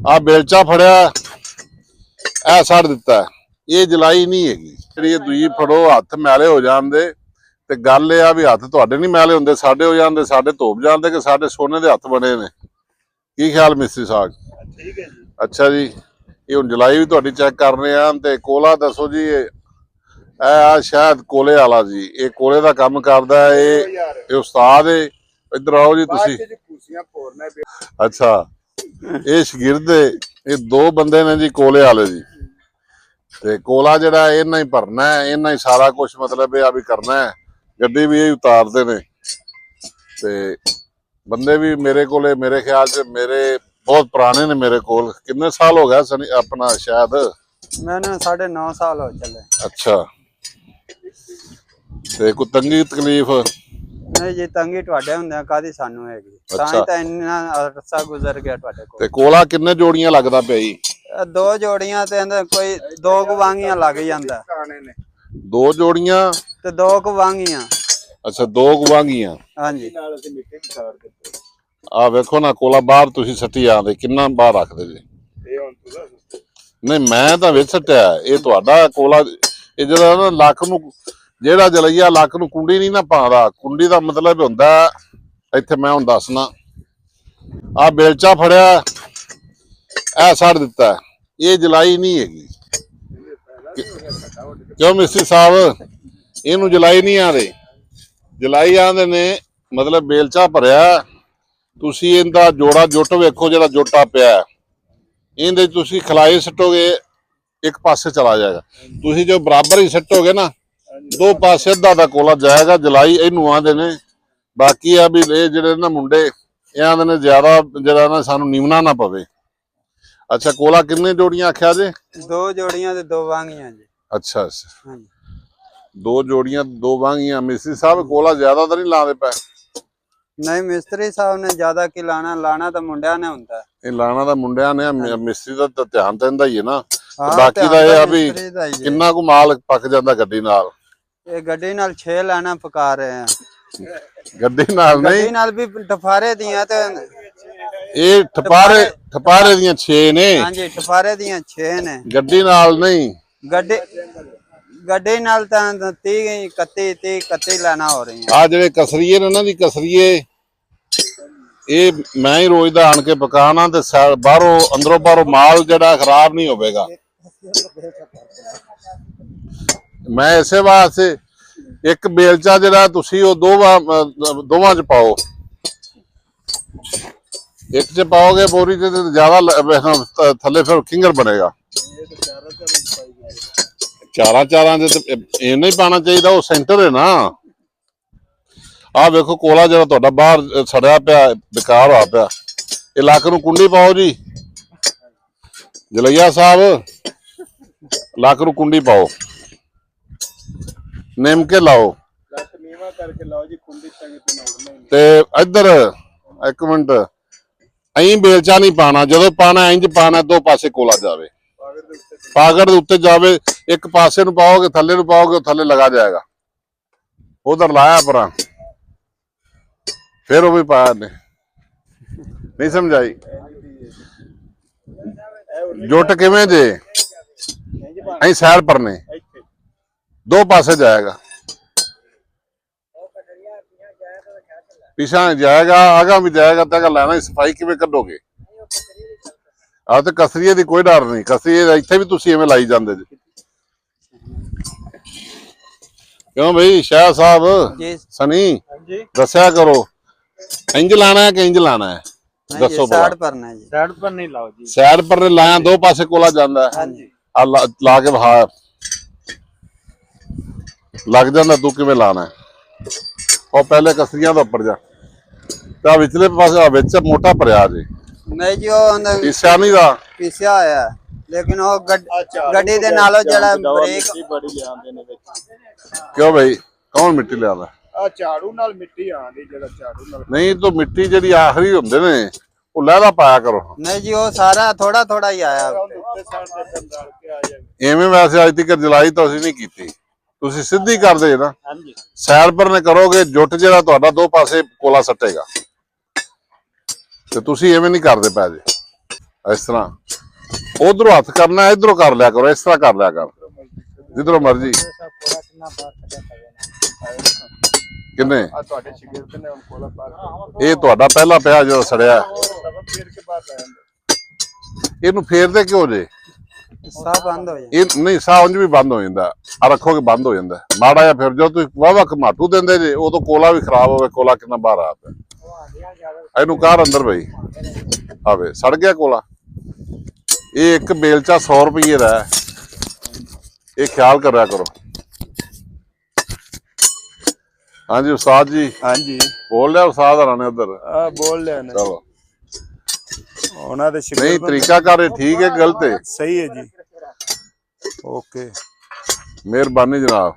ਆ ਬੇਲਚਾ ਫੜਿਆ ਇਹ ਛੱਡ ਦਿੱਤਾ ਇਹ ਜਲਾਈ ਨਹੀਂ ਹੈਗੀ। ਜਿਹੜੀ ਇਹ ਦੂਜੀ ਫੜੋ ਹੱਥ ਮੈਲੇ ਹੋ ਜਾਂਦੇ। ਤੇ ਗੱਲ ਇਹ ਆ ਵੀ ਹੱਥ ਤੁਹਾਡੇ ਨਹੀਂ ਮੈਲੇ ਹੁੰਦੇ ਸਾਡੇ ਹੋ ਜਾਂਦੇ ਸਾਡੇ ਧੋਪ ਜਾਂਦੇ ਕਿ ਸਾਡੇ ਸੋਨੇ ਦੇ ਹੱਥ ਬਣੇ ਨੇ। ਕੀ ਖਿਆਲ ਮਿਸਤਰੀ ਸਾਹਿਬ? ਠੀਕ ਹੈ ਜੀ ਅੱਛਾ ਜੀ ਇਹ ਹੁਣ ਜਲਾਈ ਵੀ ਤੁਹਾਡੀ ਚੈੱਕ ਕਰਨੇ ਆ ਤੇ ਕੋਲਾ ਦੱਸੋ ਜੀ ਇਹ ਆ ਸ਼ਾਇਦ ਕੋਲੇ ਵਾਲਾ ਜੀ ਇਹ ਕੋਲੇ ਦਾ ਕੰਮ ਕਰਦਾ ਹੈ, ਇਹ ਇਹ ਉਸਤਾਦ ਹੈ। ਇੱਧਰ ਆਓ ਜੀ ਤੁਸੀਂ। ਅੱਛਾ। ਇਹ ਸ਼ਗਿਰਦ ਇਹ ਦੋ ਬੰਦੇ ਨੇ ਜੀ ਕੋਲੇ ਵਾਲੇ ਜੀ। ਤੇ ਕੋਲਾ ਜਿਹੜਾ ਇਹਨਾਂ ਹੀ ਭਰਨਾ ਹੈ ਇਹਨਾਂ ਹੀ ਸਾਰਾ ਕੁਝ ਮਤਲਬ ਇਹ ਆ ਵੀ ਕਰਨਾ ਹੈ। ਗੱਡੀ ਵੀ ਇਹ ਉਤਾਰਦੇ ਨੇ। ਤੇ ਬੰਦੇ ਵੀ ਮੇਰੇ ਕੋਲੇ ਮੇਰੇ ਖਿਆਲ 'ਚ ਮੇਰੇ ਬਹੁਤ ਪੁਰਾਣੇ ਨੇ ਮੇਰੇ ਕੋਲ। ਕਿੰਨੇ ਸਾਲ ਹੋ ਗਏ ਸਨੀ ਆਪਣਾ ਸ਼ਾਇਦ? ਮੈਨੂੰ ਸਾਢੇ 9 ਸਾਲ ਹੋ ਚੱਲੇ। ਅੱਛਾ। ਤੇ ਕੋਈ ਤੰਗੀ ਤਕਲੀਫ? ਨਹੀਂ ਜੀ ਤੰਗੀ ਤੁਹਾਡੇ ਹੁੰਦਿਆਂ ਕਾਦੀ ਸਾਨੂੰ ਹੈਗੀ? ਤਾਂ ਅੱਛਾ। ਹੀ ਤਾਂ ਇੰਨਾ ਅਰਸਾ ਗੁਜ਼ਰ ਗਿਆ ਤੁਹਾਡੇ ਕੋਲ। ਤੇ ਕੋਲਾ ਕਿੰਨੇ ਜੋੜੀਆਂ ਲੱਗਦਾ ਪਿਆ ਜੀ? ਇਹ ਦੋ ਜੋੜੀਆਂ ਤੇ ਇਹਦੇ ਕੋਈ ਦੋ ਕੁ ਵਾਂਗੀਆਂ ਲੱਗ ਜਾਂਦਾ। ਦੋ ਜੋੜੀਆਂ? ਤੇ ਦੋ ਕੁ ਵਾਂਗੀਆਂ। ਅੱਛਾ ਦੋ ਗਵਾਂਗੀਆਂ ਹਾਂਜੀ। ਆ ਵੇਖੋ ਨਾ ਕੋਲਾ ਬਾਹਰ ਤੁਸੀਂ ਸੱਟੀ ਆਂਦੇ ਕਿੰਨਾ ਬਾਹਰ ਰੱਖਦੇ ਜੀ। ਨਹੀਂ ਮੈਂ ਤਾਂ ਵਿੱਚ ਸੱਟਿਆ ਇਹ ਤੁਹਾਡਾ ਕੋਲਾ ਇਹ ਜਿਹੜਾ ਨਾ ਲੱਕ ਨੂੰ ਜਿਹੜਾ ਜਲਈਆ ਲੱਕ ਨੂੰ ਕੁੰਡੀ ਨਹੀਂ ਨਾ ਪਾਉਂਦਾ, ਕੁੰਡੀ ਦਾ ਮਤਲਬ ਹੁੰਦਾ, ਇੱਥੇ ਮੈਂ ਹੁਣ ਦੱਸਣਾ। ਆ ਬੇਲਚਾ ਫੜਿਆ, ਇਹ ਛੱਡ ਦਿੱਤਾ। ਇਹ ਜਲਾਈ ਨਹੀਂ ਹੈਗੀ। ਕਿਉਂ ਮਿਸਟਰ ਸਾਹਿਬ? ਇਹਨੂੰ ਜਲਾਈ ਨਹੀਂ ਆਦੇ ਜਲਾਈ ਆਂਦੇ ਨੇ, ਮਤਲਬ ਬੇਲਚਾ ਭਰਿਆ। ਤੁਸੀਂ ਇਹਦਾ ਜੋੜਾ ਜੁੱਟ ਵੇਖੋ, ਜਿਹੜਾ ਜੁੱਟਾ ਪਿਆ ਇਹਦੇ ਤੁਸੀਂ ਖਲਾਈ ਸੱਟੋਗੇ, ਇੱਕ ਪਾਸੇ ਚਲਾ ਜਾਏਗਾ। ਤੁਸੀਂ ਜੋ ਬਰਾਬਰ ਹੀ ਸੱਟੋਗੇ ਨਾ ਦੋ ਪਾਸੇ ਅੱਧਾ ਦਾ ਕੋਲਾ ਜਾਏਗਾ ਜਲਾਈ ਇਹਨੂੰ ਆਂਦੇ ਨੇ। ਬਾਕੀ ਆ ਵੀ ਇਹ ਜਿਹੜੇ ਨਾ ਮੁੰਡੇ ਇਹ ਆਂਦੇ ਨੇ ਜ਼ਿਆਦਾ ਜਿਹੜਾ ਨਾ ਸਾਨੂੰ ਨੀਵਣਾ ਨਾ ਪਵੇ। ਅੱਛਾ ਕੋਲਾ ਕਿੰਨੇ ਜੋੜੀਆਂ ਆਖਿਆ ਜੇ? ਦੋ ਜੋੜੀਆਂ ਤੇ ਦੋ ਵਾਂਗੀਆਂ ਜੀ। ਅੱਛਾ ਅੱਛਾ। ਹਾਂਜੀ। ਦੋ ਜੋੜੀਆਂ ਦੋ ਵਾਂਗੀਆਂ। ਮਿਸੀ ਸਾਹਿਬ ਕੋਲਾ ਜ਼ਿਆਦਾ ਤਾਂ ਨਹੀਂ ਲਾਉਂਦੇ ਪਏ? ਨਹੀਂ ਮਿਸਤਰੀ ਸਾਹਿਬ ਨੇ ਜ਼ਿਆਦਾ ਕੀ ਲਾਣਾ? ਲਾਣਾ ਤਾਂ ਮੁੰਡਿਆਂ ਨੇ ਹੁੰਦਾ। ਇਹ ਲਾਣਾ ਦਾ ਮੁੰਡਿਆਂ ਨੇ ਮਿਸਤਰੀ ਦਾ ਤਾਂ ਧਿਆਨ ਦਿੰਦਾ ਹੀ ਹੈ ਨਾ। ਬਾਕੀ ਦਾ ਇਹ ਆ ਤਾਂ ਵੀ ਮਿਸਤਰੀ। ਕਿੰਨਾ ਕੁ ਮਾਲ ਪੱਕ ਜਾਂਦਾ ਗੱਡੀ ਨਾਲ। ਇਹ ਗੱਡੀ ਨਾਲ 6 ਲਾਣਾ ਪਕਾ ਰਹੇ ਆ। ਗੱਡੀ ਨਾਲ ਨਹੀਂ? ਗੱਡੀ ਨਾਲ ਵੀ ਟਫਾਰੇ ਦੀਆਂ ਤੇ ਇਹ ਠਪਾਰੇ ਠਪਾਰੇ ਦੀਆਂ 6 ਨੇ। ਹਾਂਜੀ ਟਫਾਰੇ ਦੀਆਂ 6 ਨੇ। ਗੱਡੀ ਨਾਲ ਨਹੀਂ? ਗੱਡੀ ਗੱਡੀ ਨਾਲ ਤਾਂ 30 31 30 31 ਲੈਣਾ ਹੋ ਰਹੀਆਂ। ਆ ਜਿਹੜੇ ਕਸਰੀਏ ਨੇ ਨਾ ਦੀ ਕਸਰੀਏ। ਇਹ ਮੈਂ ਹੀ ਰੋਜ਼ ਦਾ ਆਣ ਕੇ ਪਕਾਣਾ ਤੇ ਸਾ- ਬਾਹਰੋਂ ਅੰਦਰੋਂ ਬਾਹਰੋਂ ਮਾਲ ਜਿਹੜਾ ਖਰਾਬ ਨਹੀਂ ਹੋਵੇਗਾ। ਮੈਂ ਇਸੇ ਵਾਸਤੇ ਇੱਕ ਬੇਲਚਾ ਜਿਹੜਾ ਤੁਸੀਂ ਉਹ ਦੋਵਾਂ ਦੋਵਾਂ ਚ ਪਾਓ। ਇੱਕ ਚ ਪਾਓਗੇ ਬੋਰੀ ਤੇ ਜ਼ਿਆਦਾ ਥੱਲੇ ਫਿਰ ਕਿੰਗਰ ਬਣੇਗਾ। ਚਾਰਾਂ ਚਾਰਾਂ ਦੇ ਤੇ, ਇਹ ਨਹੀਂ ਪਾਣਾ ਚਾਹੀਦਾ, ਉਹ ਸੈਂਟਰ ਹੈ ਨਾ। ਆਹ ਵੇਖੋ ਕੋਲਾ ਜਿਹੜਾ ਤੁਹਾਡਾ ਬਾਹਰ ਸੜਿਆ ਪਿਆ, ਬੇਕਾਰ ਆ ਪਿਆ। ਇਹ ਲੱਕ ਨੂੰ ਕੁੰਡੀ ਪਾਓ ਜੀ। ਜਲਈਆ ਸਾਹਿਬ ਲੱਕ ਨੂੰ ਕੁੰਡੀ ਪਾਓ। ਨਿੰਮ ਕੇ ਲਾਓ। ਲੱਤ ਨੀਵਾ ਕਰਕੇ ਲਾਓ ਜੀ ਤੰਗ ਤੇ ਹੀ ਇੱਧਰ ਇੱਕ ਮਿੰਟ। ਐਂ ਬੇਲਚਾ ਨਹੀਂ ਪਾਣਾ ਜਦੋਂ ਪਾਣਾ ਇੰਜ ਪਾਣਾ ਦੋ ਪਾਸੇ ਕੋਲਾ ਜਾਵੇ। ਪਾਗੜ ਦੇ ਉੱਤੇ ਜਾਵੇ ਇੱਕ ਪਾਸੇ ਨੂੰ ਪਾਓਗੇ ਥੱਲੇ ਨੂੰ ਪਾਓਗੇ ਉਹ ਥੱਲੇ ਲਗਾ ਜਾਏਗਾ। ਉਧਰ ਲਾਇਆ ਪਰਾਂ। ਫਿਰ ਉਹ ਵੀ ਪਾਇਆ ਨੇ ਨਹੀਂ ਸਮਝਾਈ। ਜੁੱਟ ਕਿਵੇਂ ਜੇ? ਐਂ ਸਾਈਡ ਪਰ ਦੋ ਪਾਸੇ ਜਾਏਗਾ। ਪਿਛਾਂ ਜਾਏਗਾ ਆਗਾ ਵੀ ਜਾਏਗਾ ਤਾਂ ਅਗਰ ਲੈਣਾ ਸਫ਼ਾਈ ਕਿਵੇਂ ਕੱਢੋਗੇ? ਆ ਤੇ ਕਸਰੀਏ ਦੀ ਕੋਈ ਡਰ ਨਹੀਂ ਕਸਰੀਏ ਦਾ ਇੱਥੇ ਵੀ ਤੁਸੀਂ ਐਵੇਂ ਲਾਈ ਜਾਂਦੇ ਜੀ। ਕਿਉਂ ਬਈ ਸ਼ਾਹ ਸਾਹਿਬ? ਜੀ। ਸਨੀ ਹਾਂਜੀ। ਦੱਸਿਆ ਕਰੋ ਇੰਜ ਲਾਣਾ ਹੈ ਕਿ ਇੰਜ ਲਾਣਾ ਹੈ? ਦੱਸੋ ਭਲਾ ਸਾਈਡ ਪਰਨਾ ਜੀ। ਸਾਈਡ ਪਰ ਨਹੀਂ ਲਾਓ ਜੀ। ਸਾਈਡ ਪਰ ਲਾਇਆ ਦੋ ਪਾਸੇ ਕੋਲਾ ਜਾਂਦਾ ਹੈ। ਹਾਂਜੀ। ਆ ਲਾ ਲਾ ਕੇ ਵਹਾ ਲੱਗ ਜਾਂਦਾ ਤੂੰ ਕਿਵੇਂ ਲਾਣਾ ਹੈ? ਉਹ ਪਹਿਲੇ ਕਸਰੀਆਂ ਦਾ ਉੱਪਰ ਜਾ। ਤਾਂ ਵਿਚਲੇ ਪਾਸੇ ਆ ਵਿੱਚ ਮੋਟਾ ਭਰਿਆ ਜੀ। ਨਹੀਂ ਜੀ ਉਹ ਅੰਦਰ ਇਸਿਆ ਨਹੀਂ ਦਾ। ਪੀਸਿਆ ਹੋਇਆ ਹੈ। ਲੇਕਿਨ ਉਹ ਗੱਡ- ਦੇ ਨਾਲੋਂ ਜਿਹੜਾ ਬ੍ਰੇਕ ਮਿੱਟੀ ਬੜੀ ਲਿਆਉਂਦੇ ਨੇ ਵਿੱਚ। ਕਿਉਂ ਬਈ? ਕੌਣ ਮਿੱਟੀ ਲਿਆਦਾ ਆ ਝਾੜੂ ਨਾਲ ਮਿੱਟੀ ਆਂਦੀ ਜਿਹੜਾ ਝਾੜੂ ਨਾਲ ਨਹੀਂ ਤੂੰ ਮਿੱਟੀ ਜਿਹੜੀ ਆਖਰੀ ਹੁੰਦੇ ਨੇ ਉਹ ਲਹਿਦਾ ਪਾਇਆ ਕਰੋ। ਨਹੀਂ ਜੀ ਉਹ ਸਾਰਾ ਥੋੜਾ ਥੋੜਾ ਹੀ ਆਇਆ। ਐਵੇਂ ਵੈਸੇ ਅੱਜ ਤੱਕ ਜਲਾਈ ਤਾਂ ਅਸੀਂ ਨਹੀਂ ਕੀਤੀ। ਤੁਸੀਂ ਸਿੱਧੀ ਕਰਦੇ ਨਾ। ਹਾਂਜੀ। ਸਾਈਡ ਪਰ ਨੇ ਕਰੋਗੇ ਜੁੱਟ ਜਿਹੜਾ ਤੁਹਾਡਾ ਦੋ ਪਾਸੇ ਕੋਲਾ ਸੱਟੇਗਾ। ਤੇ ਤੁਸੀਂ ਐਵੇਂ ਨਹੀਂ ਕਰਦੇ ਪਏ ਜੀ। ਇਸ ਤਰ੍ਹਾਂ। ਉਧਰੋਂ ਹੱਥ ਕਰਨਾ ਇਧਰੋਂ ਕਰ ਲਿਆ ਕਰੋ ਇਸ ਤਰ੍ਹਾਂ ਕਰ ਲਿਆ ਕਰ। ਜਿੱਧਰੋਂ ਮਰਜ਼ੀ। ਕਿੰਨੇ ਇਹ ਤੁਹਾਡਾ ਪਹਿਲਾ ਪਿਆ ਜਦੋਂ ਸੜਿਆ। ਇਹਨੂੰ ਫੇਰਦੇ ਕਿਉਂ ਜੇ? ਸਾਹ ਬੰਦ ਹੋ ਜਾਏ ਇਹ ਨਹੀਂ ਸਾਹ ਉਂਝ ਵੀ ਬੰਦ ਹੋ ਜਾਂਦਾ। ਆ ਰੱਖੋਗੇ ਬੰਦ ਹੋ ਜਾਂਦਾ। ਮਾੜਾ ਜਿਹਾ ਫਿਰ ਜੋ ਤੁਸੀਂ ਵਾਵਾ ਘਮਾਟੂ ਦਿੰਦੇ ਜੇ ਉਦੋਂ ਕੋਲਾ ਵੀ ਖਰਾਬ ਹੋਵੇ ਕੋਲਾ ਕਿੰਨਾ ਬਾਹਰ ਆ ਪਿਆ ਇਹਨੂੰ ਕਾਰ ਅੰਦਰ ਬਈ? ਆਵੇ ਸੜ ਗਿਆ ਕੋਲਾ। ਇਹ ਇੱਕ ਬੇਲਚਾ 100 ਰੁਪਏ ਦਾ ਹੈ। ਇਹ ਖਿਆਲ ਕਰਿਆ ਕਰੋ। ਹਾਂਜੀ ਉਸਤਾਦ ਜੀ। ਹਾਂਜੀ। ਬੋਲ ਲਿਆ ਉਸਤਾਦ ਹਰਾਂ ਨੇ ਉਧਰ। ਆ ਬੋਲ ਲਿਆ ਨੇ ਚਲੋ। ਉਹਨਾਂ ਦੇ ਨਹੀਂ ਸ਼ਗਿਰਦ ਤਰੀਕਾ ਕਰ ਠੀਕ ਹੈ ਗਲਤ ਹੈ। ਸਹੀ ਹੈ ਜੀ। ਓਕੇ। ਮਿਹਰਬਾਨੀ ਜਨਾਬ।